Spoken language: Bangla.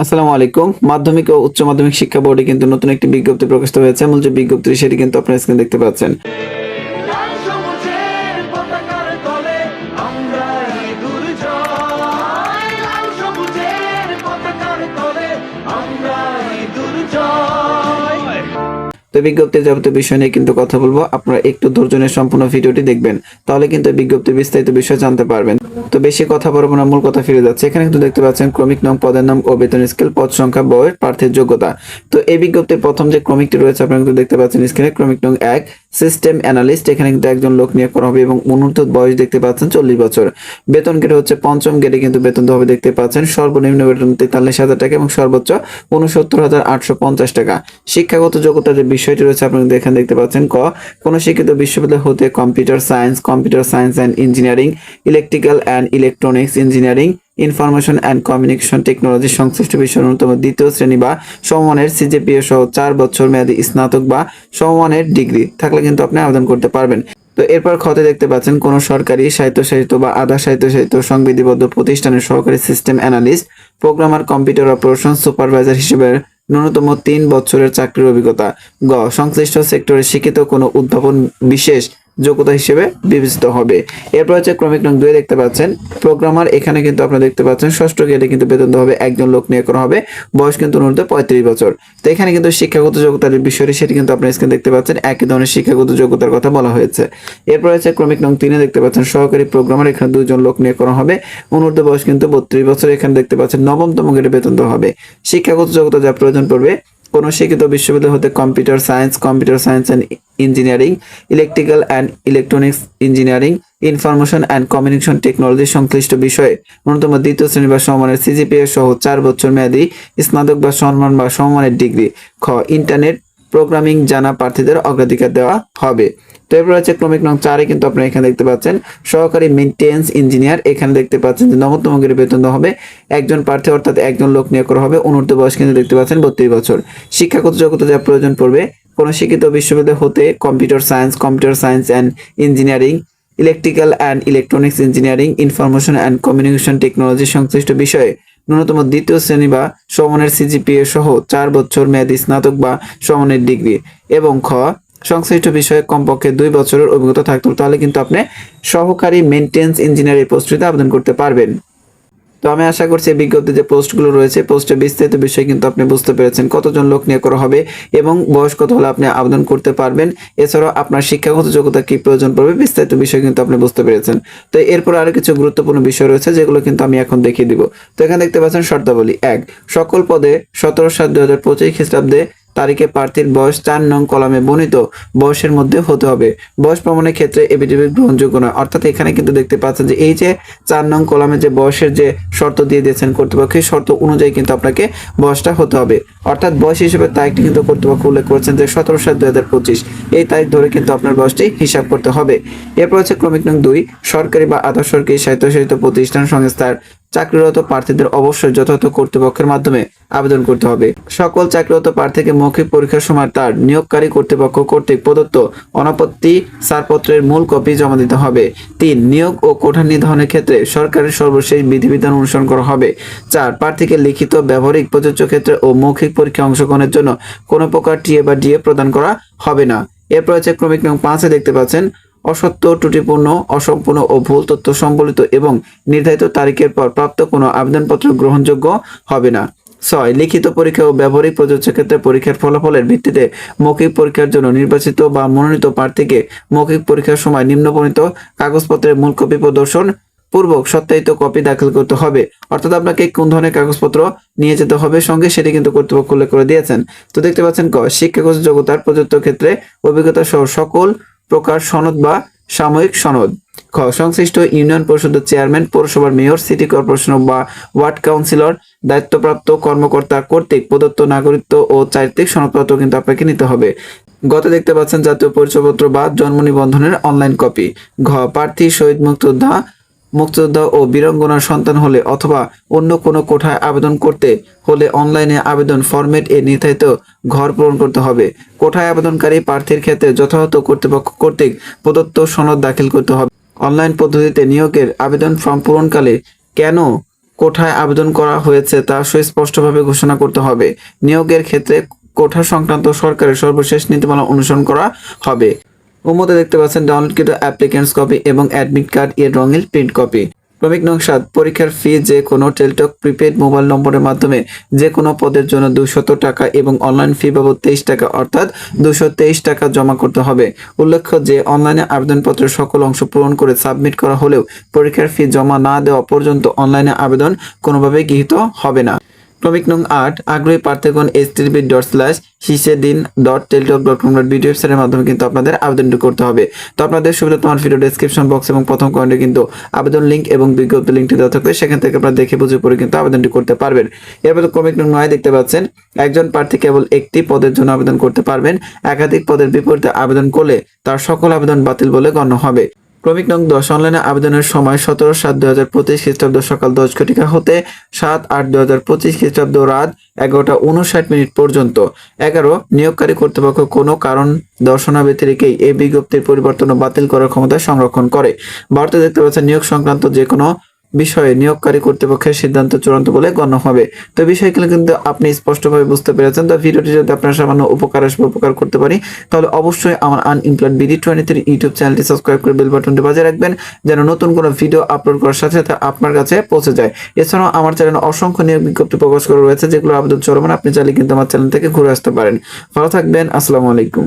আসসালামু আলাইকুম। মাধ্যমিক ও উচ্চ মাধ্যমিক শিক্ষা বোর্ডে কিন্তু নতুন একটি বিজ্ঞপ্তি প্রকাশিত হয়েছে। মূল যে বিজ্ঞপ্তি সেটি কিন্তু আপনারা স্ক্রিনে দেখতে পাচ্ছেন। তো বিজ্ঞপ্তির যাবতীয় বিষয় নিয়ে কিন্তু কথা বলব। আপনারা একটু ধৈর্যের সম্পূর্ণ ভিডিওটি দেখবেন, তাহলে কিন্তু বিজ্ঞপ্তি বিজ্ঞপ্তির বিস্তারিত বিষয় জানতে পারবেন। তো বেশি কথা বলব না, মূল কথা ফিরে যাচ্ছে। এখানে কিন্তু দেখতে পাচ্ছেন ক্রমিক নাম পদের নাম ও বেতন স্কেল, পদ সংখ্যা, বয়স, প্রার্থীর যোগ্যতা। তো এই বিজ্ঞপ্তির প্রথম যে ক্রমিকটি রয়েছে, আপনারা কিন্তু দেখতে পাচ্ছেন স্ক্রিনে ক্রমিক নং এক সিস্টেম অ্যানালিস্ট, এখানে কিন্তু একজন লোক নিয়োগ করা হবে এবং অনূর্ধ্ব বয়স দেখতে পাচ্ছেন চল্লিশ বছর। বেতন গেটে হচ্ছে পঞ্চম গেটে কিন্তু বেতন হবে দেখতে পাচ্ছেন। সর্বনিম্ন বেতন তেতাল্লিশ হাজার টাকা এবং সর্বোচ্চ উনসত্তর হাজার আটশো পঞ্চাশ টাকা। শিক্ষাগত যোগ্যতার যে বিষয়টি রয়েছে আপনি কিন্তু এখানে দেখতে পাচ্ছেন, ক, কোন শিক্ষিত বিশ্ববিদ্যালয় হতে computer science computer science and engineering, electrical and electronics engineering information and communication technology সংশ্লিষ্ট বিষয়ের ন্যূনতম দ্বিতীয় শ্রেণি বা সমমানের সিজেপিএ সহ চার বছর মেয়াদী স্নাতক বা সমমানের ডিগ্রি থাকলে কিন্তু আপনি আবেদন করতে পারবেন। তো এরপর খতে দেখতে পাচ্ছেন, কোন সরকারি স্বায়ত্তশাসিত বা আধা স্বায়ত্তশাসিত সংবিধিবদ্ধ প্রতিষ্ঠানের সহকারী system analyst, programmer, computer operation supervisor হিসেবে ন্যূনতম তিন বছরের চাকরির অভিজ্ঞতা। গ, সংশ্লিষ্ট সেক্টরে শিক্ষিত কোনো উদ্ভাবন বিশেষ যোগ্যতা হিসেবে বিবেচিত হবে। এরপর হচ্ছে ক্রমিক নং দুয়ে দেখতে পাচ্ছেন, প্রোগ্রামার এখানে কিন্তু আপনারা দেখতে পাচ্ছেন, ষষ্ঠ গ্রেডে কিন্তু বেতন হবে, একজন লোক নিয়োগ করা হবে, বয়স কিন্তু ন্যূনতম পঁয়ত্রিশ বছর। তো এখানে কিন্তু শিক্ষাগত যোগ্যতার বিষয়টি সেটি কিন্তু আপনার স্ক্রিন দেখতে পাচ্ছেন, একই ধরনের শিক্ষাগত যোগ্যতার কথা বলা হয়েছে। এরপর হচ্ছে ক্রমিক নং তিনে দেখতে পাচ্ছেন, সহকারী প্রোগ্রামার, এখানে দুজন লোক নিয়োগ করা হবে, অনূর্ধ্ব বয়স কিন্তু বত্রিশ বছর, এখানে দেখতে পাচ্ছেন নবমতম গ্রেডে বেতন হবে। শিক্ষাগত যোগ্যতা যা প্রয়োজন পড়বে কোন শিক্ষিত বিশ্ববিদ্যালয় হতে computer science computer science and engineering electrical and electronics engineering information and communication technology সংশ্লিষ্ট বিষয়ে ন্যূনতম দ্বিতীয় শ্রেণি বা সমমানের সিজিপিএ সহ চার বছর মেয়াদী স্নাতক বা সম্মান বা সমমানের ডিগ্রি, খ ইন্টারনেট প্রোগ্রামিং জানা প্রার্থীদের অগ্রাধিকার দেওয়া হবে। তো এরপর আছে ক্রমিক নং চারে কিন্তু আপনারা এখানে দেখতে পাচ্ছেন, সহকারী মেনটেন্স ইঞ্জিনিয়ার এখানে দেখতে পাচ্ছেন যে নবতম বেতন হবে, একজন প্রার্থী অর্থাৎ একজন লোক নিয়োগ করা হবে, অনূর্ধ্ব বয়স কিন্তু দেখতে পাচ্ছেন বত্রিশ বছর। শিক্ষাগত যোগ্যতা যা প্রয়োজন পড়বে, কোন শিক্ষিত বিশ্ববিদ্যালয় হতে computer science computer science and engineering electrical and electronics engineering information and communication technology সংশ্লিষ্ট বিষয়ে ন্যূনতম দ্বিতীয় শ্রেণি বা সমনের সিজিপিএ সহ চার বছর মেয়াদী স্নাতক বা সমনের ডিগ্রি এবং খ, সংশ্লিষ্ট বিষয়ে কমপক্ষে দুই বছরের অভিজ্ঞতা থাকতে তাহলে কিন্তু আপনি সহকারী মেনটেন্স ইঞ্জিনিয়ারের পোস্টটিতে আবেদন করতে পারবেন। তো আমি আশা করছি বিজ্ঞপ্তি যে পোস্টগুলো রয়েছে পোস্টে বিস্তারিত বিষয় কিন্তু আপনি বুঝতে পেরেছেন কতজন লোক নিয়োগ করা হবে এবং বয়স কত হলে আপনি আবেদন করতে পারবেন। এছাড়াও আপনার শিক্ষাগত যোগ্যতা কি প্রয়োজন পড়বে, বিস্তারিত বিষয় কিন্তু আপনি বুঝতে পেরেছেন। তো এরপর আরও কিছু গুরুত্বপূর্ণ বিষয় রয়েছে যেগুলো কিন্তু আমি এখন দেখিয়ে দিব। তো এখানে দেখতে পাচ্ছেন শর্তাবলী। এক, সকল পদে সতেরো সাত দুই হাজার পঁচিশ খ্রিস্টাব্দে তারিখে প্রার্থীর বয়স চার নং কলামে বর্ণিত। বয়সের মধ্যে হতে হবে। বয়স প্রমাণের ক্ষেত্রে এফিডেভিট গ্রহণযোগ্য নয়। অর্থাৎ এখানে কিন্তু দেখতে পাচ্ছেন যে এই যে চার নং কলামে যে বয়সের যে শর্ত দিয়ে দিয়েছেন কর্তৃপক্ষ শর্ত অনুযায়ী কিন্তু আপনাকে বয়সটা হতে হবে। অর্থাৎ বয়স হিসেবে তারিখটি কিন্তু কর্তৃপক্ষ উল্লেখ করেছেন যে সতেরো সাত দুই হাজার পঁচিশ। এই তারিখ ধরে কিন্তু আপনার বয়সটি হিসাব করতে হবে। এরপর হচ্ছে ক্রমিক নং দুই, সরকারি বা আধা সরকারি স্বায়ত্তশাসিত প্রতিষ্ঠান সংস্থার চাকরিরত প্রার্থীদের অবশ্যই যথাযথ কর্তৃপক্ষের মাধ্যমে আবেদন করতে হবে। সকল চাকরিরত প্রার্থীকে মৌখিক পরীক্ষার সময় তার নিয়োগকারী কর্তৃপক্ষ কর্তৃক প্রদত্ত অনাপত্তি ছাড়পত্রের মূল কপি জমা দিতে হবে। তিন, নিয়োগ ও কোঠা নির্ধারণের ক্ষেত্রে সরকারের সর্বশেষ বিধিবিধান অনুসরণ করা হবে। চার, প্রার্থীকে লিখিত, ব্যবহারিক, প্রযোজ্য ক্ষেত্রে ও মৌখিক পরীক্ষা অংশগ্রহণের জন্য কোনো প্রকার টিএ বা ডিএ প্রদান করা হবে না। এরপর হচ্ছে ক্রমিক নং পাঁচে দেখতে পাচ্ছেন অসত্য, ত্রুটিপূর্ণ, অসম্পূর্ণ ও ভুল তথ্য সম্বলিত এবং নির্ধারিত তারিখের পর প্রাপ্ত কোনো আবেদনপত্র গ্রহণযোগ্য হবে না। ছয়, লিখিত পরীক্ষা ও ব্যবহারিক প্রযোজ্য ক্ষেত্রে পরীক্ষার ফলাফলের ভিত্তিতে মৌখিক পরীক্ষার জন্য নির্বাচিত বা মনোনীত প্রার্থীকে মৌখিক পরীক্ষার সময় নিম্নবর্ণিত কাগজপত্রের মূল কপি প্রদর্শন পূর্বক সত্যায়িত কপি দাখিল করতে হবে। অর্থাৎ আপনাকে কোন ধরনের কাগজপত্র নিয়ে যেতে হবে, সঙ্গে সেটি কিন্তু কর্তৃপক্ষ উল্লেখ করে দিয়েছেন। তো দেখতে পাচ্ছেন ক, শিক্ষাগত যোগ্যতার প্রযুক্ত ক্ষেত্রে অভিজ্ঞতা সহ সকল প্রকার সনদ বা সাময়িক সনদ। খ, সংশ্লিষ্ট ইউনিয়ন পরিষদের চেয়ারম্যান, পৌরসভার মেয়র, সিটি কর্পোরেশন বা ওয়ার্ড কাউন্সিলর, দায়িত্বপ্রাপ্ত কর্মকর্তা কর্তৃক প্রদত্ত নাগরিকত্ব ও চারিত্রিক সনদপত্র কিন্তু আপনাকে নিতে হবে। গত দেখতে পাচ্ছেন জাতীয় পরিচয়পত্র বা জন্ম নিবন্ধনের অনলাইন কপি ঘ, প্রার্থী শহীদ মুক্তিযোদ্ধা মুক্তিযোদ্ধা ও বীরাঙ্গনার সন্তান হলে অথবা অন্য কোনো কোঠায় আবেদন করতে হলে অনলাইনে আবেদন ফরম্যাট এ নির্ধারিত ঘর পূরণ করতে হবে। কোঠায় আবেদনকারী প্রার্থীর ক্ষেত্রে যথাযথ কর্তৃপক্ষ কর্তৃক প্রদত্ত সনদ দাখিল করতে হবে। অনলাইন পদ্ধতিতে নিয়োগের আবেদন ফর্ম পূরণকালে কেন কোঠায় আবেদন করা হয়েছে তা সুস্পষ্টভাবে ঘোষণা করতে হবে। নিয়োগের ক্ষেত্রে কোঠা সংক্রান্ত সরকারের সর্বশেষ নীতিমালা অনুসরণ করা হবে। উমতে দেখতে পাচ্ছেন ডাউনলোডকৃত অ্যাপ্লিকেন্টস কপি এবং অ্যাডমিট কার্ড এর রঙিন প্রিন্ট কপি ক্রমিক নং পরীক্ষার ফি যে কোনো টেলটক প্রিপেড মোবাইল নম্বরের মাধ্যমে যে কোনো পদের জন্য দুশত টাকা এবং অনলাইন ফি বাবদ তেইশ টাকা অর্থাৎ দুশো তেইশ টাকা জমা করতে হবে। উল্লেখ্য যে অনলাইনে আবেদনপত্রের সকল অংশ পূরণ করে সাবমিট করা হলেও পরীক্ষার ফি জমা না দেওয়া পর্যন্ত অনলাইনে আবেদন কোনোভাবেই গৃহীত হবে না। ক্রমিক নং আট, আগ্রহী প্রার্থীগণ এইচ টিভি ডট স্ল্যাশ হিসে দিন dot Teletalk dot com dot video ওয়েবসাইটের মাধ্যমে কিন্তু আপনাদের আবেদনটি করতে হবে। তো আপনাদের সুবিধা তোমার ভিডিও ডেসক্রিপশন বক্স এবং প্রথম কমেন্টে কিন্তু আবেদন লিঙ্ক এবং বিজ্ঞপ্তি লিঙ্কটি দেওয়া থাকবে, সেখান থেকে আপনারা দেখে বুঝে পড়ে কিন্তু আবেদনটি করতে পারবেন। এরপর ক্রমিক নং নয় দেখতে পাচ্ছেন, একজন প্রার্থী কেবল একটি পদের জন্য আবেদন করতে পারবেন, একাধিক পদের বিপরীতে আবেদন করলে তার সকল আবেদন বাতিল বলে গণ্য হবে। ক্রমিক নং দশ অনলাইনে আবেদনের সময় সতেরো সাত দু হাজার পঁচিশ খ্রিস্টাব্দ সকাল দশ ঘটিকা হতে সাত আট দু হাজার পঁচিশ খ্রিস্টাব্দ রাত এগারোটা উনষাট মিনিট পর্যন্ত। এগারো, নিয়োগকারী কর্তৃপক্ষ কোনো কারণ দর্শনাবৃত্তি রেখেই এই বিজ্ঞপ্তির পরিবর্তন ও বাতিল করার ক্ষমতা সংরক্ষণ করে। ভারতে দেখতে পাচ্ছেন, নিয়োগ সংক্রান্ত যে কোনো বিষয়ে নিয়োগকারী কর্তৃপক্ষের সিদ্ধান্ত চূড়ান্ত বলে গণ্য হবে। তো বিষয়গুলো কিন্তু আপনি স্পষ্টভাবে বুঝতে পেরেছেন। তো ভিডিওটি যদি আপনার সামান্য উপকার আসবে, উপকার করতে পারি, তাহলে অবশ্যই আমার unemployed BD twenty three YouTube চ্যানেলটি সাবস্ক্রাইব করে বেল বাটনটি বাজিয়ে রাখবেন, যেন নতুন কোনো ভিডিও আপলোড করার সাথে সাথে আপনার কাছে পৌঁছে যায়। এছাড়াও আমার চ্যানেলে অসংখ্য নিয়োগ বিজ্ঞপ্তি প্রকাশ করা রয়েছে যেগুলো আবেদন চলমান, আপনি চাইলে কিন্তু আমার চ্যানেল থেকে ঘুরে আসতে পারেন। ভালো থাকবেন, আসসালামু আলাইকুম।